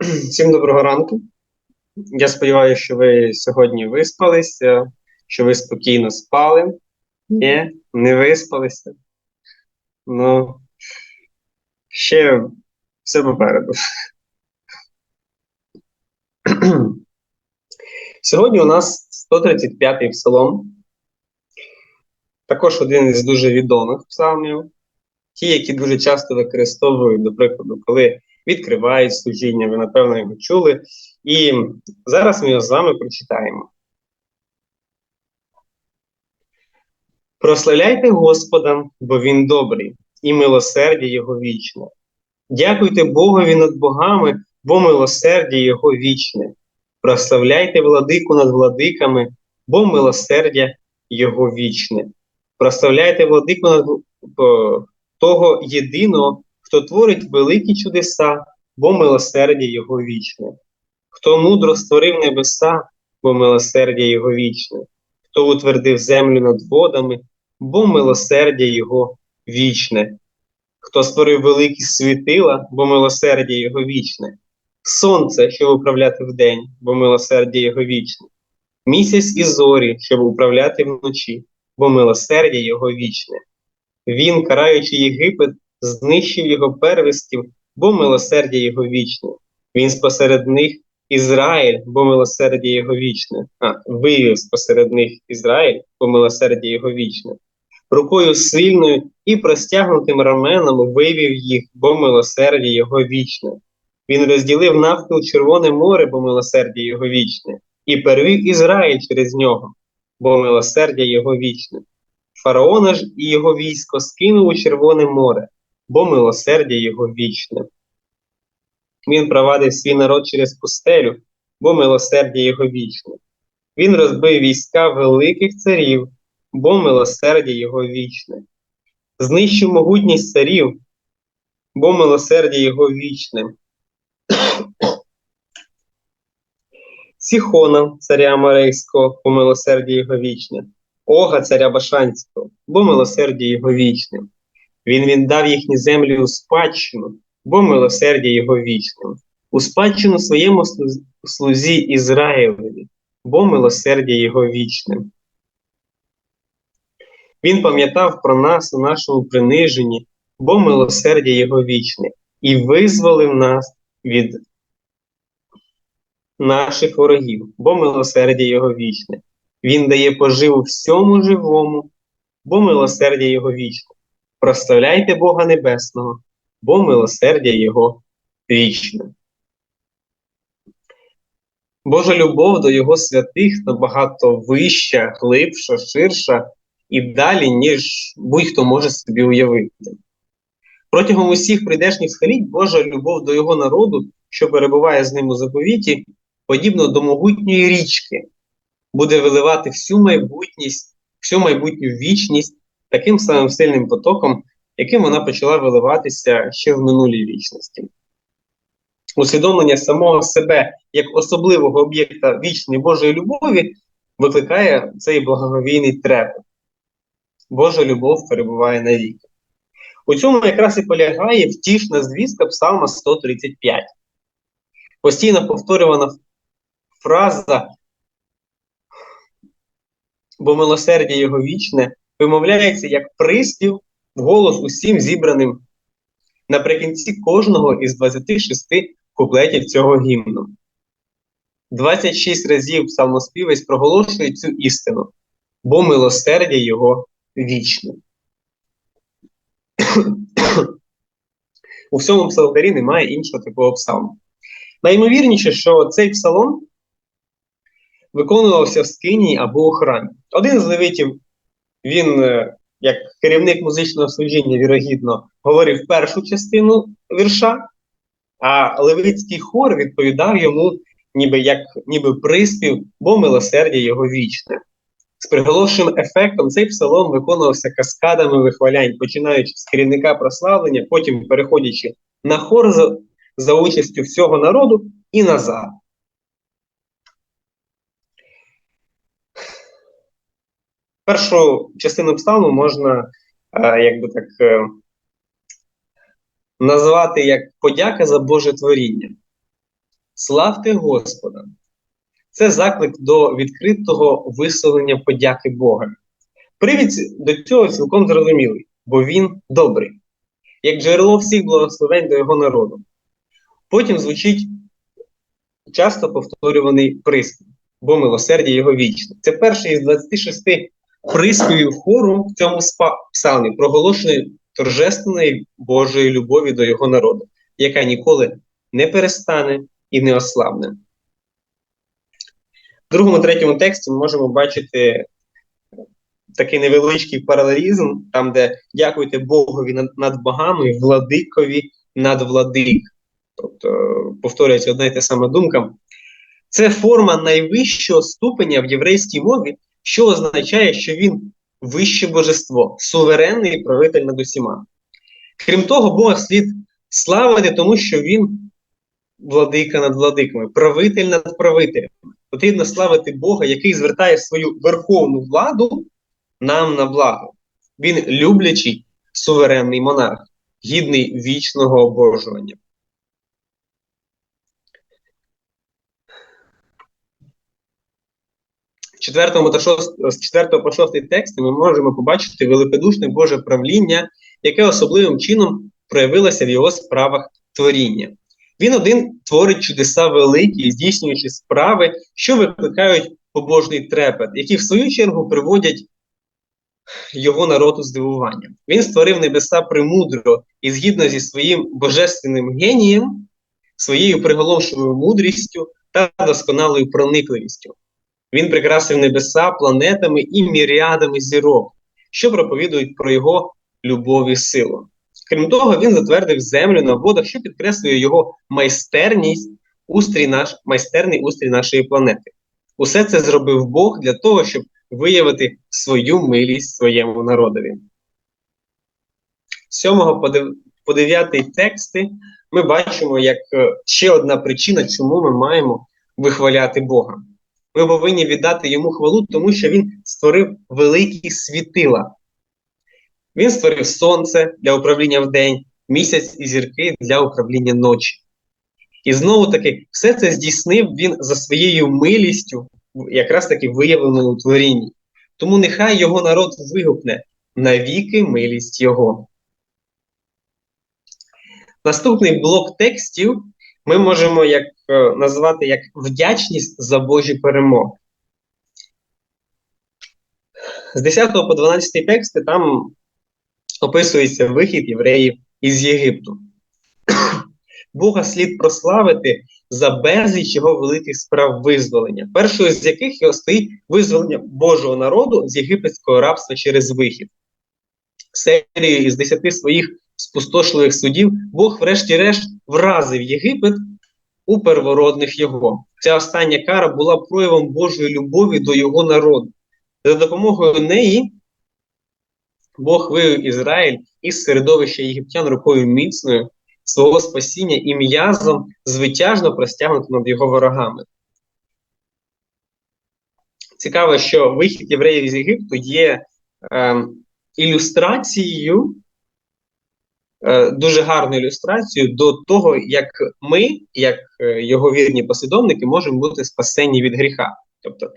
Всім доброго ранку. Я сподіваюся, що ви сьогодні виспалися, що ви спокійно спали. Ні, не виспалися. Ну, ще все попереду. Сьогодні у нас 135-й псалом. Також один із дуже відомих псалмів. Ті, які дуже часто використовують, до прикладу, коли відкривають служіння, ви, напевно, його чули. І зараз ми його з вами прочитаємо. Прославляйте Господа, бо Він добрий, і милосердя Його вічне. Дякуйте Богові над богами, бо милосердя Його вічне. Прославляйте владику над владиками, бо милосердя Його вічне. Прославляйте владику над того єдиного, хто творить великі чудеса, бо милосердя Його вічне, хто мудро створив небеса, бо милосердя Його вічне, хто утвердив землю над водами, бо милосердя Його вічне, хто створив великі світила, бо милосердя Його вічне, сонце, щоб управляти вдень, бо милосердя Його вічне, місяць і зорі, щоб управляти вночі, бо милосердя Його вічне. Він, караючи Єгипет, знищив його первістів, бо милосердя його вічне. Він спосеред них Ізраїль, бо милосердя його вічне, а вивів спосеред них Ізраїль, бо милосердя його вічне. Рукою сильною і простягнутим раменом вивів їх, бо милосердя його вічне. Він розділив навпіл Червоне море, бо милосердя його вічне, і перевів Ізраїль через нього, бо милосердя його вічне. Фараона ж і його військо скинув у Червоне море, бо милосердя його вічне. Він провадив свій народ через пустелю, бо милосердя його вічне. Він розбив війська великих царів, бо милосердя його вічне. Знищив могутність царів, бо милосердя його вічне. Сіхона, царя Марейського, бо милосердя його вічне, Ога, царя Башанського, бо милосердя його вічне. Він віддав їхні землі у спадщину, бо милосердя його вічне, у спадщину своєму слузі Ізраїлеві, бо милосердя його вічне. Він пам'ятав про нас у нашому приниженні, бо милосердя його вічне, і визволив нас від наших ворогів, бо милосердя його вічне. Він дає поживу всьому живому, бо милосердя його вічне. Прославляйте Бога Небесного, бо милосердя Його вічне. Божа любов до Його святих набагато вища, глибша, ширша і далі, ніж будь-хто може собі уявити. Протягом усіх прийдешніх століть Божа любов до Його народу, що перебуває з ним у заповіті, подібно до могутньої річки, буде виливати всю майбутність, всю майбутню вічність таким самим сильним потоком, яким вона почала виливатися ще в минулій вічності. Усвідомлення самого себе як особливого об'єкта вічної Божої любові викликає цей благовійний трепет. Божа любов перебуває навіки. У цьому якраз і полягає втішна звістка Псалма 135. Постійно повторювана фраза, бо милосердя його вічне вимовляється як приспів в голос усім зібраним наприкінці кожного із 26 куплетів цього гімну. 26 разів псалмоспівець проголошує цю істину, бо милосердя його вічне. У всьому псалдарі немає іншого такого псалму. Наймовірніше, що цей псалом виконувався в скині або у храмі. Один з левитів він, е, як керівник музичного служіння, вірогідно, говорив першу частину вірша, а левицький хор відповідав йому, ніби як ніби приспів, бо милосердя його вічне. З приголошеним ефектом цей псалом виконувався каскадами вихвалянь, починаючи з керівника прославлення, потім переходячи на хор за, за участю всього народу і назад. Першу частину псалму можна е, якби так е, назвати як подяка за Боже творіння. славте Господа. Це заклик до відкритого висловлення подяки Бога. Привід до цього цілком зрозумілий, бо він добрий, як джерело всіх благословень до його народу. Потім звучить часто повторюваний приспів, бо милосердя його вічне. Це перший із 26 приспівів хору в цьому псалмі, проголошеної торжественної Божої любові до його народу, яка ніколи не перестане і не ослабне. В другому третьому тексті ми можемо бачити такий невеличкий паралелізм, там, де дякуйте Богові над, над богами, владикові над владик. Тобто повторюється одна і та сама думка. Це форма найвищого ступеня в єврейській мові, що означає, що він вище божество, суверенний правитель над усіма. Крім того, Бога слід славити, тому що він владика над владиками, правитель над правителями. Потрібно славити Бога, який звертає свою верховну владу нам на благо. Він люблячий суверенний монарх, гідний вічного обожування. Четвертому та шост... з 4 по 6 тексті ми можемо побачити великодушне Боже правління, яке особливим чином проявилося в його справах творіння. Він один творить чудеса великі, здійснюючи справи, що викликають побожний трепет, які в свою чергу приводять його народу здивуванням. Він створив небеса премудро і згідно зі своїм божественним генієм, своєю приголомшеною мудрістю та досконалою проникливістю. Він прикрасив небеса планетами і міріадами зірок, що проповідують про його любов і силу. Крім того, він затвердив землю на водах, що підкреслює його майстерність, устрій наш, майстерний устрій нашої планети. Усе це зробив Бог для того, щоб виявити свою милість своєму народові. З 7 по 9 тексти ми бачимо як е, ще одна причина, чому ми маємо вихваляти Бога. Ми повинні віддати йому хвалу, тому що він створив великі світила. Він створив сонце для управління в день, місяць і зірки для управління ночі. І знову таки, все це здійснив він за своєю милістю, якраз таки виявленою у творінні. Тому нехай його народ вигукне навіки милість Його. Наступний блок текстів ми можемо як, е, назвати як вдячність за Божі перемоги. З 10 по 12 тексти там описується вихід євреїв із Єгипту. Бога слід прославити за безліч його великих справ визволення, першою з яких його стоїть визволення Божого народу з єгипетського рабства через вихід. Серією із десяти своїх спустошливих судів Бог, врешті-решт, вразив Єгипет у первородних його. Ця остання кара була проявом Божої любові до його народу. За допомогою неї Бог вивів Ізраїль із середовища єгиптян рукою міцною свого спасіння і м'язом звитяжно простягнуто над його ворогами. Цікаво, що вихід євреїв з Єгипту є е, ілюстрацією дуже гарну ілюстрацію до того, як ми, як е, його вірні послідовники, можемо бути спасені від гріха. Тобто,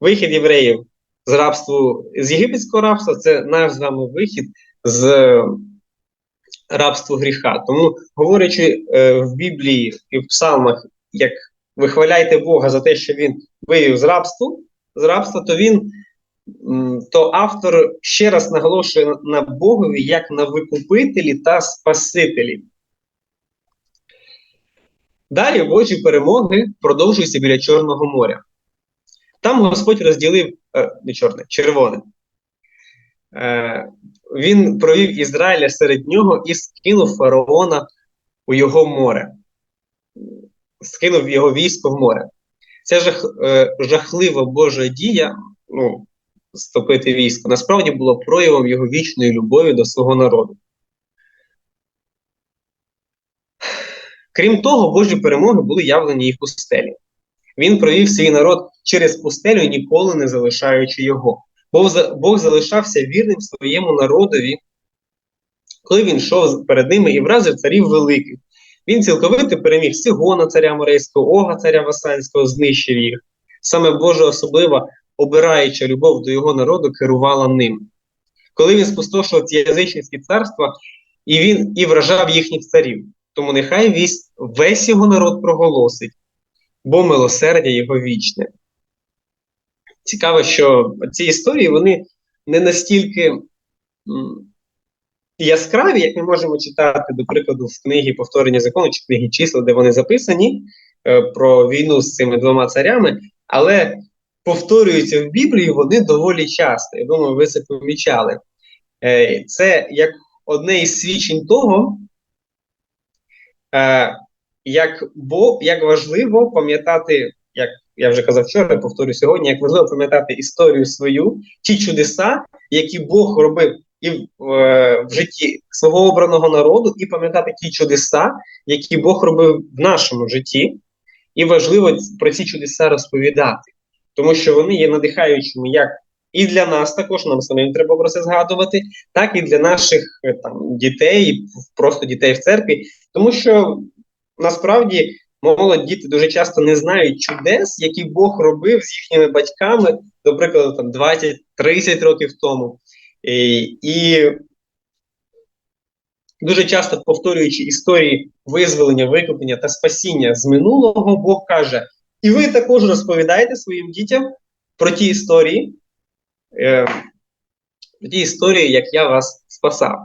вихід євреїв з рабства з єгипетського рабства це наш з вами вихід з рабства гріха. Тому, говорячи е, в Біблії і в псалмах, як вихваляйте Бога за те, що він вивів з рабства, з рабства, то він то автор ще раз наголошує на Богові як на викупителі та спасителі. Далі Божі перемоги продовжуються біля Чорного моря. Там Господь розділив е, не чорне, червоне. Е, Він провів Ізраїля серед нього і скинув фараона у його море, скинув його військо в море. Ця жах, е, жахлива Божа дія, ну, стопити військо, насправді було проявом його вічної любові до свого народу. Крім того, Божі перемоги були явлені і в пустелі. Він провів свій народ через пустелю, ніколи не залишаючи його. Бог залишався вірним своєму народові, коли він йшов перед ними і вразив царів великих, Він цілковито переміг Сигона, царя Морейського, Ога, царя Васанського, знищив їх. Саме Божа особлива, обираюча любов до його народу, керувала ним. Коли він спустошував ці язичницькі царства, і він і вражав їхніх царів. Тому нехай весь, весь його народ проголосить, бо милосердя його вічне. Цікаво, що ці історії вони не настільки яскраві, як ми можемо читати, до прикладу, в книгі повторення закону чи книги числа, де вони записані е, про війну з цими двома царями, але повторюються в Біблії вони доволі часто. Я думаю, ви це помічали. Е, це як одне із свідчень того, е, як бо, як важливо пам'ятати, як я вже казав вчора, повторю сьогодні, як важливо пам'ятати історію свою, ті чудеса, які Бог робив і в, в житті свого обраного народу, і пам'ятати ті чудеса, які Бог робив в нашому житті, і важливо про ці чудеса розповідати, тому що вони є надихаючими як і для нас також, нам самим треба про це згадувати, так і для наших е, там дітей, просто дітей в церкві, тому що насправді молодь діти дуже часто не знають чудес, які Бог робив з їхніми батьками, до прикладу, там 20-30 років тому. І, і дуже часто повторюючи історії визволення, викуплення та спасіння з минулого, Бог каже: і ви також розповідаєте своїм дітям про ті історії, е, про ті історії, як я вас спасав.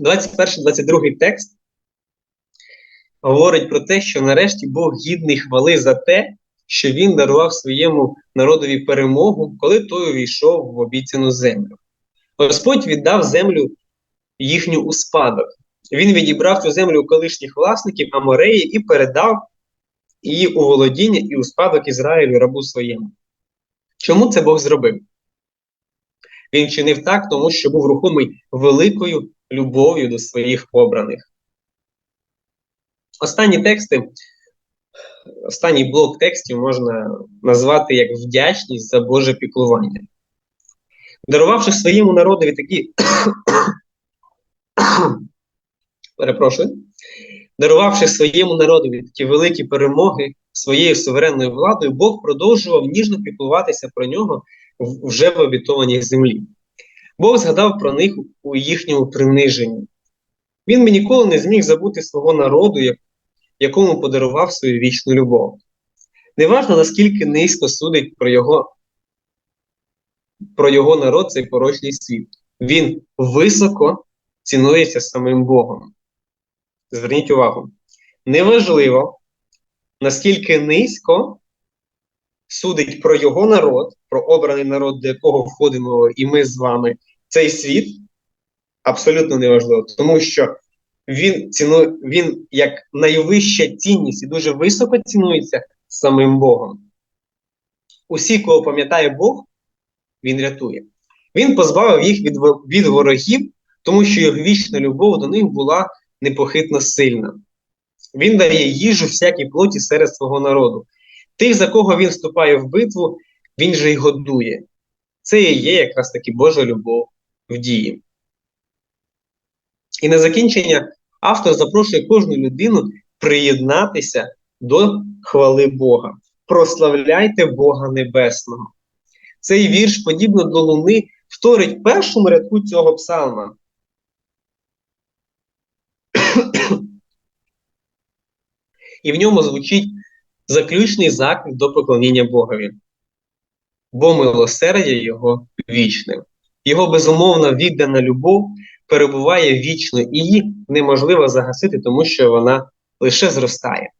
21-22 текст говорить про те, що нарешті Бог гідний хвали за те, що він дарував своєму народові перемогу, коли той увійшов в обіцяну землю. Господь віддав землю їхню у спадок. Він відібрав цю землю у колишніх власників Амореї і передав її у володіння і у спадок Ізраїлю рабу своєму. Чому це Бог зробив? Він чинив так, тому що був рухомий великою любов'ю до своїх обраних. Останні тексти останній блок текстів можна назвати як вдячність за Боже піклування. Дарувавши своєму народові такі. Перепрошую, дарувавши своєму народові такі великі перемоги своєю суверенною владою, Бог продовжував ніжно піклуватися про нього вже в обітованій землі. Бог згадав про них у їхньому приниженні. Він би ніколи не зміг забути свого народу, якому подарував свою вічну любов. Неважно, наскільки низько судить про його про його народ цей порочний світ. Він високо цінується самим Богом. Зверніть увагу. Неважливо, наскільки низько судить про його народ, про обраний народ, до якого входимо і ми з вами, цей світ, абсолютно неважливо, тому що він цінує, він як найвища цінність і дуже високо цінується самим Богом. Усі, кого пам'ятає Бог, він рятує. Він позбавив їх від від ворогів, тому що його вічна любов до них була непохитно сильна. Він дає їжу всякій плоті серед свого народу. Тих, за кого він вступає в битву, він же й годує. Це і є якраз таки Божа любов в дії. І на закінчення автор запрошує кожну людину приєднатися до хвали Бога. Прославляйте Бога Небесного. Цей вірш, подібно до Луни, вторить першому рядку цього псалма. І в ньому звучить заключний заклик до поклоніння Богові, бо милосердя Його вічне. Його безумовна віддана любов перебуває вічно, і її неможливо загасити, тому що вона лише зростає.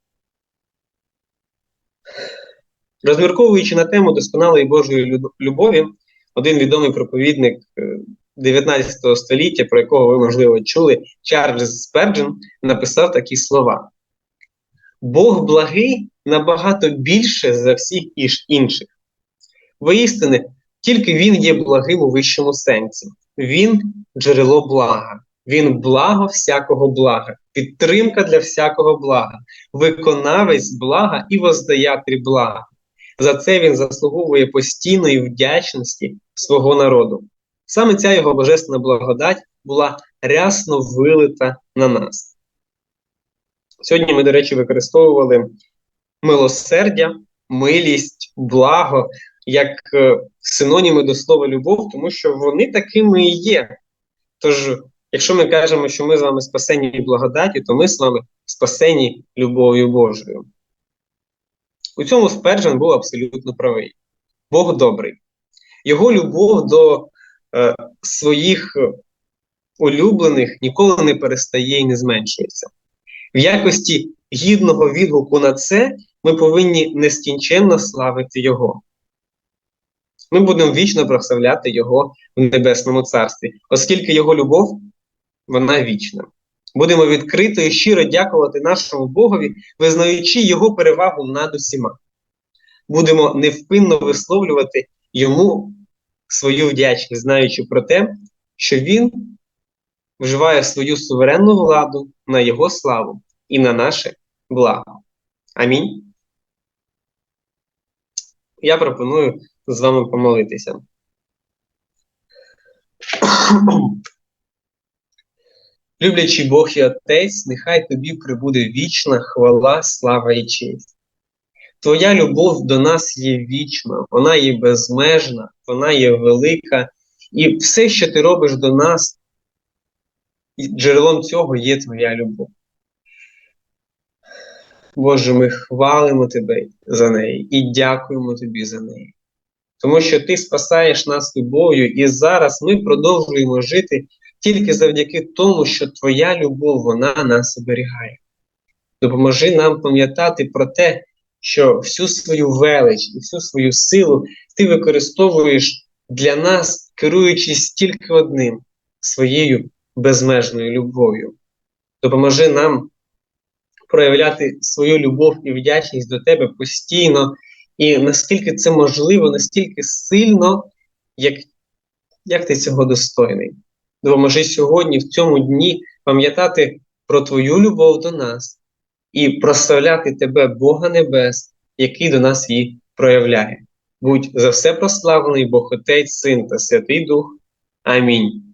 Розмірковуючи на тему досконалої Божої любові, один відомий проповідник 19 е, століття, про якого ви, можливо, чули, Чарльз Сперджен, написав такі слова: Бог благий набагато більше за всіх інших. Воістини, тільки Він є благим у вищому сенсі. Він джерело блага, він благо всякого блага, підтримка для всякого блага, виконавець блага і воздаятель блага. За це він заслуговує постійної вдячності свого народу. Саме ця його божественна благодать була рясно вилита на нас. Сьогодні ми, до речі, використовували милосердя, милість, благо як е, синоніми до слова любов, тому що вони такими і є. Тож, якщо ми кажемо, що ми з вами спасені благодаті, то ми з вами спасені любов'ю Божою. У цьому Спержен був абсолютно правий. Бог добрий. Його любов до е, своїх улюблених ніколи не перестає і не зменшується. В якості гідного відгуку на це ми повинні нескінченно славити Його. Ми будемо вічно прославляти Його в Небесному Царстві, оскільки Його любов, вона вічна. Будемо відкрито і щиро дякувати нашому Богові, визнаючи Його перевагу над усіма. Будемо невпинно висловлювати Йому свою вдячність, знаючи про те, що Він вживає свою суверенну владу на Його славу і на наше благо. Амінь. Я пропоную з вами помолитися. Люблячий Бог і Отець, нехай тобі прибуде вічна хвала, слава і честь. Твоя любов до нас є вічна, вона є безмежна, вона є велика, і все, що ти робиш до нас, джерелом цього є твоя любов. Боже, ми хвалимо Тебе за неї і дякуємо Тобі за неї. Тому що Ти спасаєш нас любов'ю, і зараз ми продовжуємо жити тільки завдяки тому, що Твоя любов вона нас оберігає. Допоможи нам пам'ятати про те, що всю свою велич і всю свою силу ти використовуєш для нас, керуючись тільки одним своєю безмежною любов'ю. Допоможи нам проявляти свою любов і вдячність до тебе постійно, і наскільки це можливо, настільки сильно, як, як ти цього достойний. Допоможи сьогодні, в цьому дні, пам'ятати про твою любов до нас і прославляти тебе, Бога Небес, який до нас її проявляє. Будь за все прославлений Бог Отець, Син та Святий Дух. Амінь.